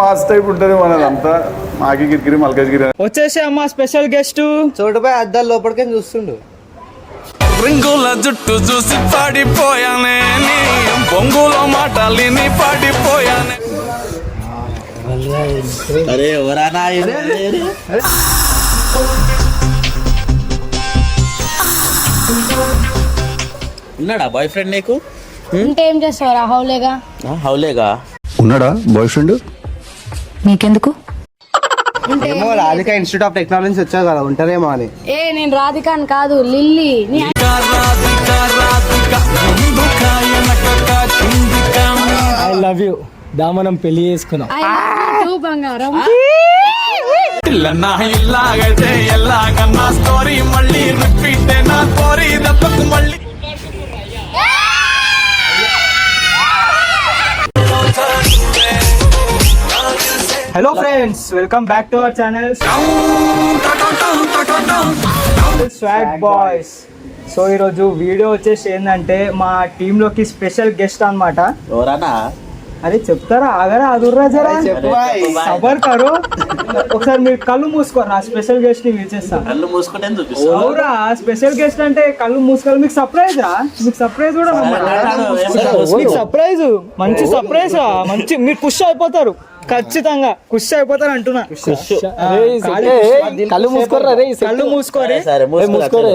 Pass type ఉంటుంది మనదంతా మాకి గిరిగిరి మల్కజ్గిరి వచ్చేసి అమ్మ స్పెషల్ గెస్ట్ చోటుపై అద్దాలు లోపలికే చూస్తుండు. రింగుల జుట్టు చూసి పడిపోయానే నీ బొంగుల మాటలిని పడిపోయానే. అరే ఎవరానా? ఉన్నాడా బాయ్ ఫ్రెండ్ నీకు? అంటే ఏం చేస్తావు రాహులేగా ఆ, హౌలేగా? ఉన్నాడా బాయ్ ఫ్రెండ్ నీకెందుకు ఏమో రాధిక ఇన్స్టిట్యూట్ ఆఫ్ టెక్నాలజీ వచ్చావు కదా ఉంటారేమో అని. ఏ నేను రాధికాన్ కాదు లిల్లీ. నీ ఐ లవ్ యూ దా మనం పెళ్ళి చేసుకున్నాం. I love you too, బంగారం. ఇల్లన్నా ఇల్లాగైతే ఎల్లాగన్నా స్టోరీ మళ్ళీ రిపీట్ నా స్టోరీ దెబ్బకు మళ్ళీ hello friends welcome back to our channel swag boys so ఈరోజు వీడియో వచ్చేసి ఏంటంటే మా టీంలోకి స్పెషల్ గెస్ట్ అన్నమాట. ఎవరానా అరే చెప్తారా? ఆగరా అదుర్రా జరా. సబర్ కరు. ఒకసారి మీరు కళ్ళు మూసుకోరా? స్పెషల్ గెస్ట్ని పిలిచేస్తా. కళ్ళు మూసుకుంటే చూపిస్తా అవురా స్పెషల్ గెస్ట్ అంటే కళ్ళు మూసుకోవాలి. మీకు సర్ప్రైజ్ రా మీకు సర్ప్రైజ్ కూడా మీకు సర్ప్రైజ్ మంచి సర్ప్రైజ్ మంచి మీరు ఖుషి అయిపోతారు. ఖచ్చితంగా ఖుషి అయిపోతారు అంటున్నా. కళ్ళు మూసుకోరి. సరే మూసుకోరే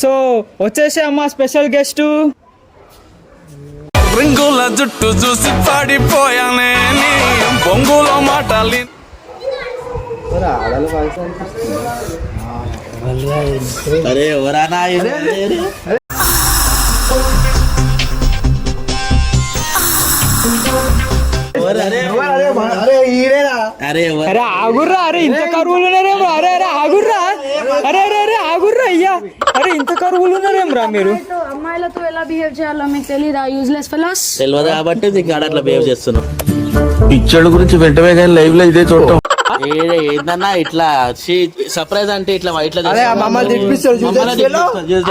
సో వచ్చేసి అమ్మ స్పెషల్ గెస్ట్. రింగుల జుట్టు చూసి పడిపోయానే బొంగుల మాటలి. అరే? ఎవరు? అరే ఇంత కరువులు ఉన్నారేం రా అరే అరే ఆగుర్రా. అరే అరే అరే ఆగుర్రా అయ్యా. అరే ఇంత కరువులు ఉన్నారేం రా మీరు? అమ్మాయిలతో ఎలా బిహేవ్ చేయాలో మీకు తెలీదా యూజ్లెస్ ఫెలోస్ తెలియదు కాబట్టి నీకు అట్లా బిహేవ్ చేస్తున్నావు పిచ్చడు గురించి వెంటనే కానీ లైవ్లో ఇదే చూడటం. ఏందన్నా ఇట్లా సర్ప్రైజ్ అంటే ఇట్లా ఇట్లా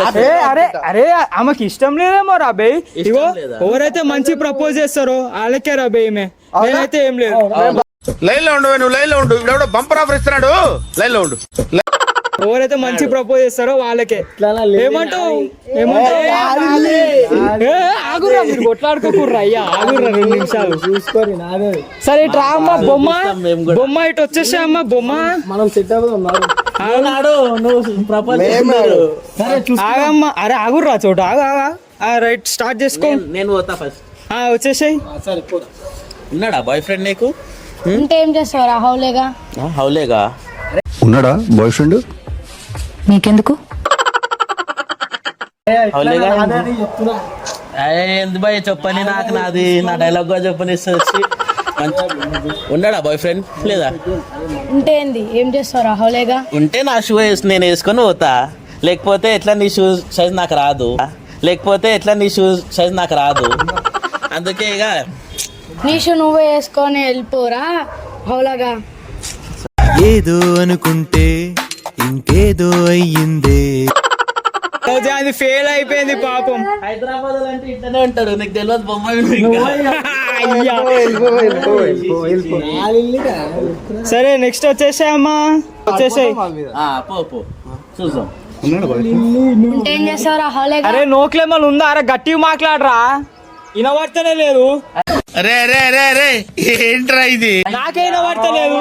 అరే అరే అరే ఆమెకి ఇష్టం లేదేమో రాబే ఇగో లేదా? ఎవరైతే మంచి ప్రపోజ్ చేస్తారో వాళ్ళకే రాబే ఈమె. నేనైతే ఏం లేదు. లైన్లో ఉండు నువ్వు లైన్లో ఉండు ఇప్పుడు బంపర్ ఆఫర్ ఇస్తున్నాడు. లైన్లో ఉండు. ఎవరైతే మంచి ప్రపోజ్ చేస్తారో వాళ్ళకే. ఏమంటావు? ఏమంటావు? ఏ, ఆగుర్రా మీరు కొట్లాడుకోకుర్రా అయ్యా ఆగుర్రా రెండు నిమిషాలు. చూసుకొని సరే ఇటు రా అమ్మ బొమ్మ. మేము కూడా. బొమ్మ ఇటు వచ్చేసా అమ్మ బొమ్మ. నువ్వు నాడు నువ్వు ప్రపోజ్ చేస్తున్నారు ఆగమ్మ. అరే ఆగుర్రా చోట ఆగా ఆగా రైట్ స్టార్ట్ చేసుకో. నేను- పోతా ఫస్ట్ వచ్చేసాయి. ఉన్నాడా బాయ్ ఫ్రెండ్ నీకు? అంటే ఏం చేస్తావు రాహులేగా ఆ, హౌలేగా. ఉన్నాడా బాయ్ ఫ్రెండ్ నీకెందుకు హౌలేగా? అయ్యే, ఎందు బాయ్ చెప్పని నాకు నాది. నా డైలాగ్ కూడా చెప్పని వచ్చి. ఉన్నాడా బాయ్ ఫ్రెండ్ లేదా? అంటే ఏంది? ఏం చేస్తావు రాహులేగా ఉంటే నా షూ వేసి నేను వేసుకొని పోతా. లేకపోతే ఎట్లా నీ షూ సైజ్ నాకు రాదు. లేకపోతే ఎట్లా నీ షూ సైజ్ నాకు రాదు. అందుకే ఇక నీషు నువ్వే వేసుకొని వెళ్ళిపోరా. హౌలగా ఏదో అనుకుంటే ఇంకేదో అయ్యిందే. అది ఫెయిల్ అయిపోయింది పాపం. హైదరాబాద్ అంటే ఇట్లనే ఉంటాడు నీకు తెలియదు బొమ్మ అయ్యా. సరే నెక్స్ట్ వచ్చేసాయమ్మా. వచ్చేసాయి. రాహులేగా అరే నోట్లేమని ఉందా? అరే గట్టిగా మాట్లాడరా. వినబడతనే లేదు. రే రే రే రే ఏంట్రా ఇది? నాకే వినబడతలేదు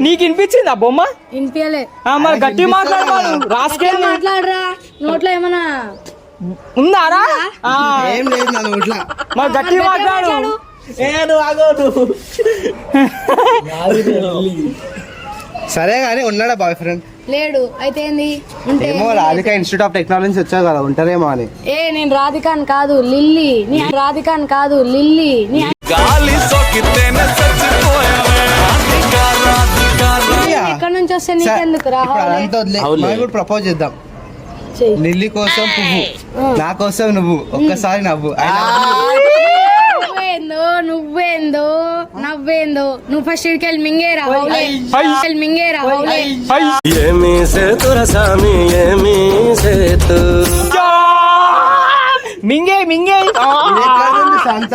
నీకు వినిపించిందా బొమ్మ? వినిపించలే. ఆ, మరి గట్టిగా మాట్లాడమాను రాసుకెళ్ళి. మాట్లాడరా? నోట్లో ఏమన్నా ఉందారా? ఆ, ఏం లేదు నా నోట్ల. మరి గట్టిగా మాట్లాడు. ఏ నువ్వు ఆగో. నువ్వు సరే కానీ ఉన్నాడా బాయ్ ఫ్రెండ్ లేడు. అయితే ఏంది? ఉంటే ఏమో రాధిక ఇన్స్టిట్యూట్ ఆఫ్ టెక్నాలజీ వచ్చావు కదా ఉంటారేమో అని. ఏ నేను రాధికాన్ కాదు లిల్లీ. నీ రాధికాన్ కాదు లిల్లీ. నీ గాలి సోకితేనే చచ్చిపోయావే. రాధిక రాధిక రాధిక. ఎక్కడి నుంచి వస్తే నీకెందుకు అదంతా వదిలే. మనం కూడా ప్రపోజ్ చేద్దాం. లిల్లీ కోసం పువ్వు నా కోసం నువ్వు. ఒక్కసారి నవ్వు. నువ్వేందో నువ్వేందో నువ్వు ఫస్ట్ ఇక్కడికి వెళ్ళి మింగేరా మింగేరా ఏమి సేతుర సామి ఏమి సేతు. మింగే మింగే. సంత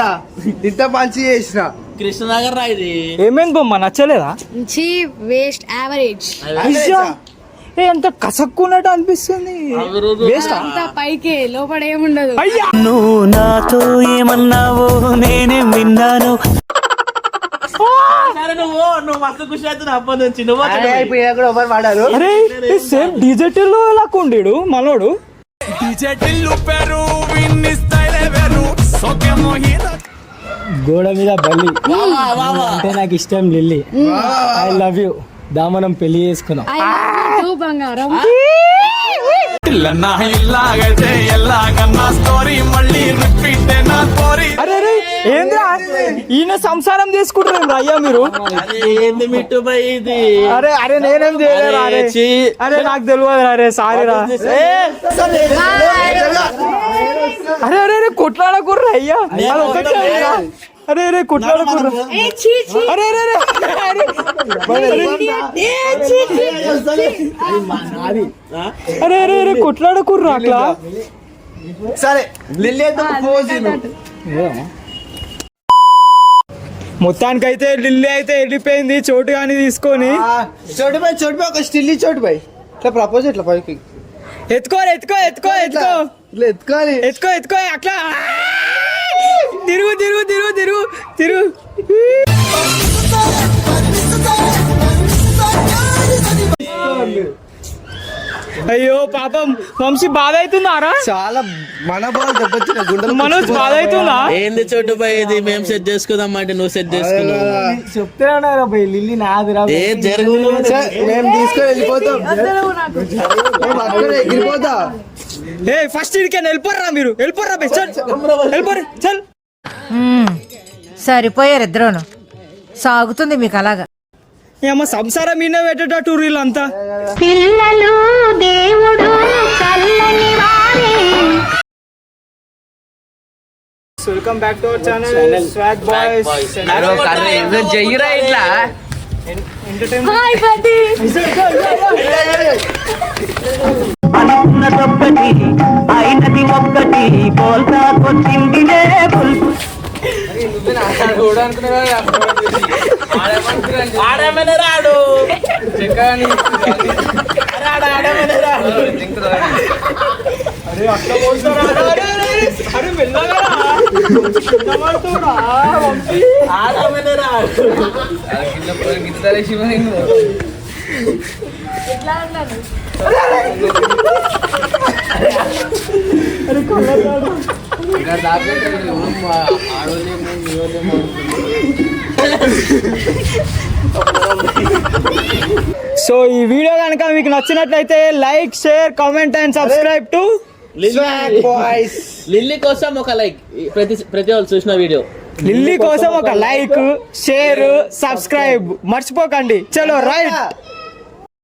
ఇంత మంచి చేసిన. కృష్ణనగర్ రా ఇది. ఏమైంది బొమ్మ నచ్చలేదా? మంచి వేస్ట్ యావరేజ్ అంత కసక్కున్నట్టు అనిపిస్తుంది. వేస్ట్ అంతా పైకే లోపల ఏముండదు. అయ్యా! నువ్వు నాతో ఏమన్నావో నేనే అరే అరే సేమ్ డిజిటల్ ఉండేడు మనోడు. గోడ మీద బల్లి. అంటే నాకు ఇష్టం లిల్లీ. ఐ లవ్ యూ దామనం పెళ్ళి చేసుకున్నాం. I love you too, బంగారం. అరే అరే ఏంద్రా ఈయన సంసారం తీసుకుంటారు అయ్యా మీరు? అరే ఏంది మిట్టు బై ఇది? అరే అరే నేనేం చేయలేరా అరే అరే, నాకు తెలియదు అరే సారీ రా. అరే అరే అరే కొట్లాడకుర్రా అయ్యా. ఒకటే అయ్యా. అరే అరే కొట్లాడకుర్రా ఏ చీ చీ. అరే అరే అరే అరే. ఏ చీ చీ. అరే అరే అరే కొట్లాడకుర్రా అట్లా సరే లిల్లీ అయితే పోజ్ మొత్తానికి అయితే ఢిల్లీ అయితే వెళ్ళిపోయింది చోటు కానీ తీసుకొని. చోటు పై చోటు పై ఒక స్టిల్ చోటు పై ఇట్లా ప్రపోజ్ ఇట్లా పైకి. ఎత్తుకో ఎత్తుకో ఎత్తుకో ఎత్తుకో. ఇట్లా ఎత్తుకోవాలి. ఎత్తుకో ఎత్తుకో అట్లా. తిరుగు తిరుగు తిరుగు తిరుగు తిరుగు. అయ్యో పాపం. వంశీ బాధ అవుతున్నారా చాలా మన బాల్ దెబ్బతిన్న గుండెలు మనోజ్ బాధ అవుతుందా ఏంది చోటు బై ఇది? మేము సెట్ చేసుకుందాం అంటే నువ్వు సెట్ చేసుకున్నావు. చెప్తేనే పోయి లిల్లీ నాదిరా ఏ జరుగు మేము తీసుకొని వెళ్ళిపోతాం. మేము అక్కడ ఎగిరిపోతా. ఏ ఫస్ట్ ఇడికి వెళ్ళిపోర్రా మీరు. వెళ్ళిపోర్రా బే చల్. వెళ్ళిపోరు చల్. సరిపోయారు ఇద్దరును. సాగుతుంది మీకు అలాగా. ఏమో సంసారం మీద పెట్టేటట్టు వీళ్ళంతా పిల్లలు దేవుడు welcome back to our channel swag boys ఇట్లా? హాయ్ బడ్డీ అయినది ఒక్కటి పోల్తా కొట్టిందిలే ఆడమని రాడు అరే అట్లా పోతారా? అరే, అరే, అరే, సో ఈ వీడియో కనుక మీకు నచ్చినట్లయితే like share comment and subscribe to Lily కోసం ఒక లైక్ ప్రతి ప్రతి వాళ్ళు చూసిన వీడియో. లిల్లీ కోసం ఒక లైక్ షేర్ సబ్స్క్రైబ్. మర్చిపోకండి. చలో రైట్.